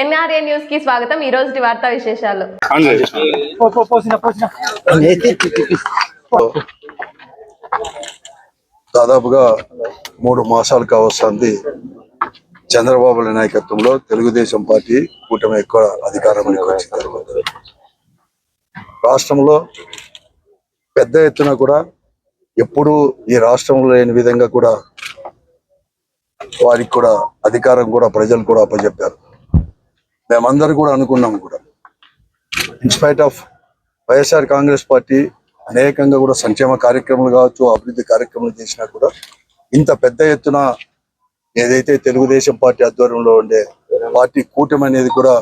NRA న్యూస్కి స్వాగతం ఈ రోజు వార్తా విశేషాలు. దాదాపుగా మూడు మాసాలు కావస్తుంది చంద్రబాబు నాయకత్వంలో తెలుగుదేశం పార్టీ కూటమి ఎక్కువ అధికారంలోకి వచ్చిన తర్వాత. రాష్ట్రంలో పెద్ద ఎత్తున కూడా ఎప్పుడూ ఈ రాష్ట్రంలో లేని విధంగా కూడా వారికి కూడా అధికారం కూడా ప్రజలు కూడా అప్పచెప్పారు. మేమందరూ కూడా అనుకున్నాం కూడా. In spite of YSR Congress party అనేకంగా కూడా సంక్షేమ కార్యక్రమాలు కావచ్చు అభివృద్ధి కార్యక్రమాలు చేసినా కూడా ఇంత పెద్ద ఎత్తున ఏదైతే తెలుగుదేశం పార్టీ ఆధ్వర్యంలో ఉండే పార్టీ కూటమి అనేది కూడా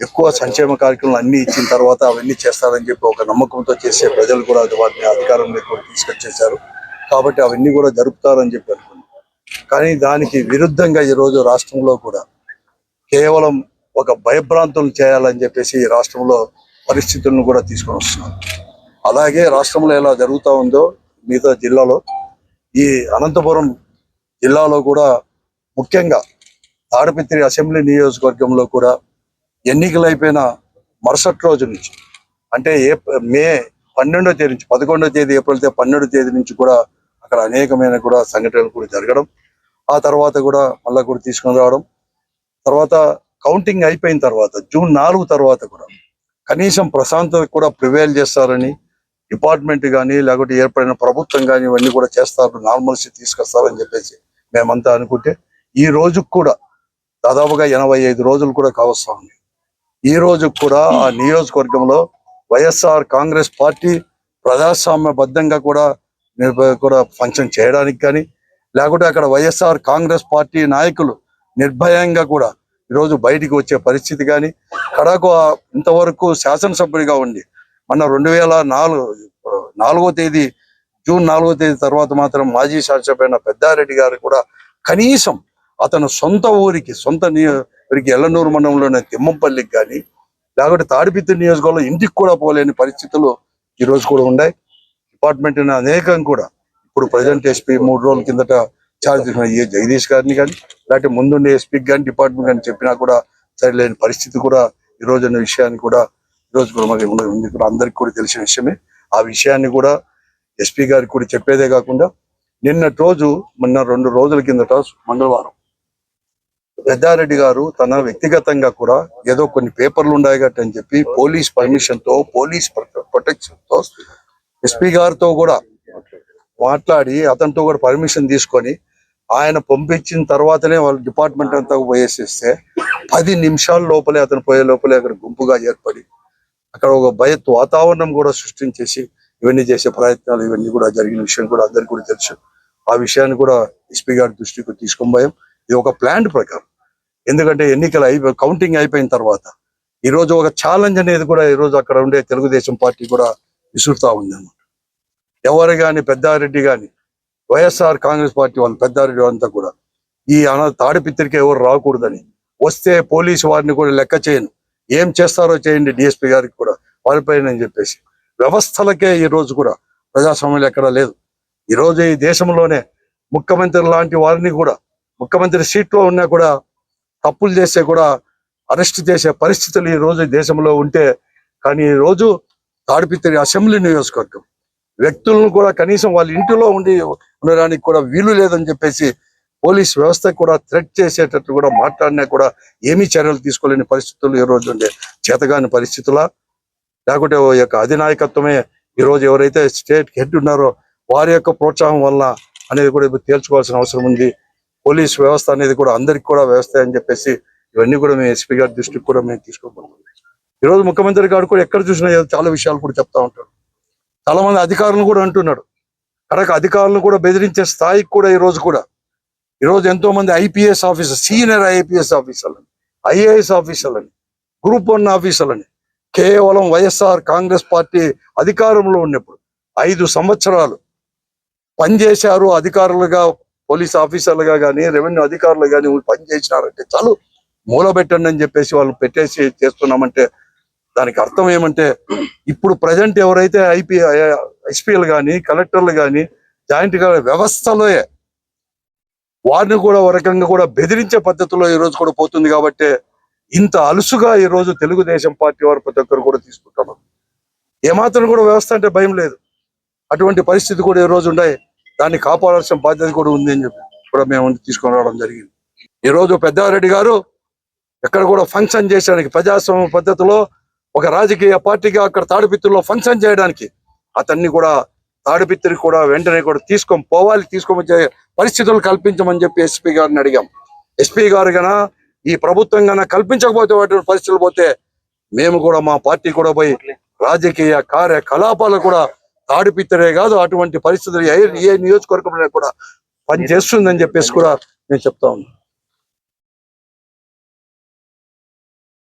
ఎక్కువ సంక్షేమ కార్యక్రమాలు అన్ని ఇచ్చిన తర్వాత అవన్నీ చేస్తారని చెప్పి ఒక నమ్మకంతో చేసే ప్రజలు కూడా వాటిని అధికారంలోకి తీసుకొచ్చేసారు కాబట్టి అవన్నీ కూడా జరుపుతారని చెప్పి అనుకున్నాం. కానీ దానికి విరుద్ధంగా ఈ రోజు రాష్ట్రంలో కూడా కేవలం ఒక భయభ్రాంతులు చేయాలని చెప్పేసి రాష్ట్రంలో పరిస్థితులను కూడా తీసుకొని వస్తున్నారు అలాగే రాష్ట్రంలో ఎలా జరుగుతూ ఉందో మిగతా జిల్లాలో ఈ అనంతపురం జిల్లాలో కూడా ముఖ్యంగా తాడిపత్రి అసెంబ్లీ నియోజకవర్గంలో కూడా ఎన్నికలు అయిపోయిన మరుసటి రోజు నుంచి అంటే ఏ మే పన్నెండో తేదీ నుంచి పదకొండో తేదీ ఏప్రిల్ పన్నెండో తేదీ నుంచి కూడా అక్కడ అనేకమైన కూడా సంఘటనలు కూడా జరగడం ఆ తర్వాత కూడా మళ్ళా కూడా తీసుకొని రావడం తర్వాత కౌంటింగ్ అయిపోయిన తర్వాత జూన్ నాలుగు తర్వాత కూడా కనీసం ప్రశాంతత కూడా ప్రివేల్ చేస్తారని డిపార్ట్మెంట్ కానీ లేకపోతే ఏర్పడిన ప్రభుత్వం కానీ ఇవన్నీ కూడా చేస్తారు నార్మల్సీ తీసుకొస్తారని చెప్పేసి మేమంతా అనుకుంటే ఈ రోజుకు కూడా దాదాపుగా ఎనభై ఐదు రోజులు కూడా కావస్తా ఉంది. ఈ రోజు కూడా ఆ నియోజకవర్గంలో వైఎస్ఆర్ కాంగ్రెస్ పార్టీ ప్రజాస్వామ్యబద్ధంగా కూడా కూడా ఫంక్షన్ చేయడానికి కానీ లేకుంటే అక్కడ వైఎస్ఆర్ కాంగ్రెస్ పార్టీ నాయకులు నిర్భయంగా కూడా ఈరోజు బయటికి వచ్చే పరిస్థితి కానీ కడకు ఇంతవరకు శాసనసభ్యుడిగా ఉండి మన రెండు వేల నాలుగు నాలుగో తేదీ జూన్ నాలుగో తేదీ తర్వాత మాత్రం మాజీ శాసనసభ్యుడైన పెద్దారెడ్డి గారు కూడా కనీసం అతను సొంత ఊరికి సొంత నియో- ఊరికి ఎల్లనూరు మండలంలోని తిమ్మంపల్లికి కానీ లేకపోతే తాడిపిత్తి నియోజకవర్గంలో ఇంటికి కూడా పోలేని పరిస్థితులు ఈ రోజు కూడా ఉన్నాయి. డిపార్ట్మెంట్ అనేకం కూడా ఇప్పుడు ప్రజెంట్ ఎస్పీ మూడు రోజుల కిందట ఛార్జ్ ఏ జగదీష్ గారిని కానీ లేకపోతే ముందుండే ఎస్పీకి కానీ డిపార్ట్మెంట్ కానీ చెప్పినా కూడా సరిలేని పరిస్థితి కూడా ఈ రోజు అనే విషయాన్ని కూడా ఈ రోజు కూడా మనకి ఉంది కూడా అందరికి కూడా తెలిసిన విషయమే. ఆ విషయాన్ని కూడా ఎస్పీ గారికి కూడా చెప్పేదే కాకుండా నిన్నటి రోజు మొన్న రెండు రోజుల కిందట మంగళవారం పెద్దారెడ్డి గారు తన వ్యక్తిగతంగా కూడా ఏదో కొన్ని పేపర్లు ఉన్నాయి గట్ట అని చెప్పి పోలీస్ పర్మిషన్తో పోలీస్ ప్రొటెక్షన్తో ఎస్పీ గారితో కూడా మాట్లాడి అతనితో కూడా పర్మిషన్ తీసుకొని ఆయన పంపించిన తర్వాతనే వాళ్ళ డిపార్ట్మెంట్ అంతా పోయేసేస్తే పది నిమిషాల లోపలే అతను పోయే లోపలే అక్కడ గుంపుగా ఏర్పడి అక్కడ ఒక భయ వాతావరణం కూడా సృష్టించేసి ఇవన్నీ చేసే ప్రయత్నాలు ఇవన్నీ కూడా జరిగిన విషయం కూడా అందరికీ కూడా తెలుసు. ఆ విషయాన్ని కూడా ఎస్పీ గారి దృష్టికి తీసుకొని పోయాం. ఇది ఒక ప్లాన్ ప్రకారం. ఎందుకంటే ఎన్నికలు అయిపో కౌంటింగ్ అయిపోయిన తర్వాత ఈ రోజు ఒక ఛాలెంజ్ అనేది కూడా ఈ రోజు అక్కడ ఉండే తెలుగుదేశం పార్టీ కూడా విసురుతా ఉంది అన్నమాట ఎవరు కానీ పెద్దారెడ్డి కానీ వైఎస్ఆర్ కాంగ్రెస్ పార్టీ వాళ్ళు పెద్దారెడ్డి అంతా కూడా ఈ అన తాడిపిత్రికి ఎవరు రాకూడదని వస్తే పోలీసు వారిని కూడా లెక్క చేయను. ఏం చేస్తారో చేయండి డిఎస్పీ గారికి కూడా వారిపైన అని చెప్పేసి. వ్యవస్థలకే ఈ రోజు కూడా ప్రజాస్వామ్యం ఎక్కడా లేదు. ఈ రోజు ఈ దేశంలోనే ముఖ్యమంత్రి లాంటి వారిని కూడా ముఖ్యమంత్రి సీట్లో ఉన్నా కూడా తప్పులు చేస్తే కూడా అరెస్ట్ చేసే పరిస్థితులు ఈ రోజు దేశంలో ఉంటే కానీ ఈ రోజు తాడిపిత్రి అసెంబ్లీ నియోజకవర్గం వ్యక్తులను కూడా కనీసం వాళ్ళ ఇంటిలో ఉండి ఉండడానికి కూడా వీలు లేదని చెప్పేసి పోలీస్ వ్యవస్థ కూడా థ్రెట్ చేసేటట్టు కూడా మాట్లాడినా కూడా ఏమీ చర్యలు తీసుకోలేని పరిస్థితులు ఈ రోజు ఉండే చేతగాని పరిస్థితుల. లేకుంటే యొక్క అధినాయకత్వమే ఈ రోజు ఎవరైతే స్టేట్ హెడ్ ఉన్నారో వారి యొక్క ప్రోత్సాహం వల్ల అనేది కూడా ఇప్పుడు తేల్చుకోవాల్సిన అవసరం ఉంది. పోలీస్ వ్యవస్థ అనేది కూడా అందరికి కూడా వ్యవస్థ అని చెప్పేసి ఇవన్నీ కూడా మేము ఎస్పీ గారి దృష్టికి కూడా మేము తీసుకోబోతున్నాం. ఈ రోజు ముఖ్యమంత్రి గారు కూడా ఎక్కడ చూసినా చాలా విషయాలు కూడా చెప్తా ఉంటారు. చాలా మంది అధికారులు కూడా అంటున్నాడు. కనుక అధికారులను కూడా బెదిరించే స్థాయికి కూడా ఈ రోజు కూడా. ఈ రోజు ఎంతో మంది ఐపీఎస్ ఆఫీసర్ సీనియర్ ఐపీఎస్ ఆఫీసర్లని ఐఏఎస్ ఆఫీసర్లని గ్రూప్ వన్ ఆఫీసర్లని కేవలం వైఎస్ఆర్ కాంగ్రెస్ పార్టీ అధికారంలో ఉన్నప్పుడు ఐదు సంవత్సరాలు పనిచేశారు అధికారులుగా పోలీస్ ఆఫీసర్లుగా కానీ రెవెన్యూ అధికారులు కానీ పనిచేసినారంటే చాలు మూలబెట్టండి అని చెప్పేసి వాళ్ళు పెట్టేసి చేస్తున్నామంటే దానికి అర్థం ఏమంటే ఇప్పుడు ప్రజెంట్ ఎవరైతే ఐపీ ఎస్పీఎల్ కానీ కలెక్టర్లు కానీ జాయింట్గా వ్యవస్థలో వారిని కూడా ఒక రకంగా కూడా బెదిరించే పద్ధతిలో ఈ రోజు కూడా పోతుంది కాబట్టి ఇంత అలుసుగా ఈ రోజు తెలుగుదేశం పార్టీ వారు ప్రతి ఒక్కరు కూడా తీసుకుంటున్నారు. ఏమాత్రం కూడా వ్యవస్థ అంటే భయం లేదు. అటువంటి పరిస్థితి కూడా ఈ రోజు ఉన్నాయి. దాన్ని కాపాడాల్సిన బాధ్యత కూడా ఉంది అని చెప్పి కూడా మేము తీసుకొని రావడం జరిగింది. ఈ రోజు పెద్దారెడ్డి గారు ఎక్కడ కూడా ఫంక్షన్ చేయడానికి ప్రజాస్వామ్య పద్ధతిలో ఒక రాజకీయ పార్టీగా అక్కడ తాడిపిత్తుల్లో ఫంక్షన్ చేయడానికి అతన్ని కూడా తాడిపిత్తిని కూడా వెంటనే కూడా తీసుకొని పోవాలి తీసుకొని వచ్చే పరిస్థితులు కల్పించమని చెప్పి ఎస్పీ గారిని అడిగాం. ఎస్పీ గారు గన ఈ ప్రభుత్వం గన కల్పించకపోతే అటువంటి పరిస్థితులు పోతే మేము కూడా మా పార్టీ కూడా పోయి రాజకీయ కార్యకలాపాలు కూడా తాడిపిత్తరే కాదు అటువంటి పరిస్థితులు ఏ ఏ నియోజకవర్గంలో కూడా పని చేస్తుందని చెప్పేసి కూడా నేను చెప్తా ఉన్నాను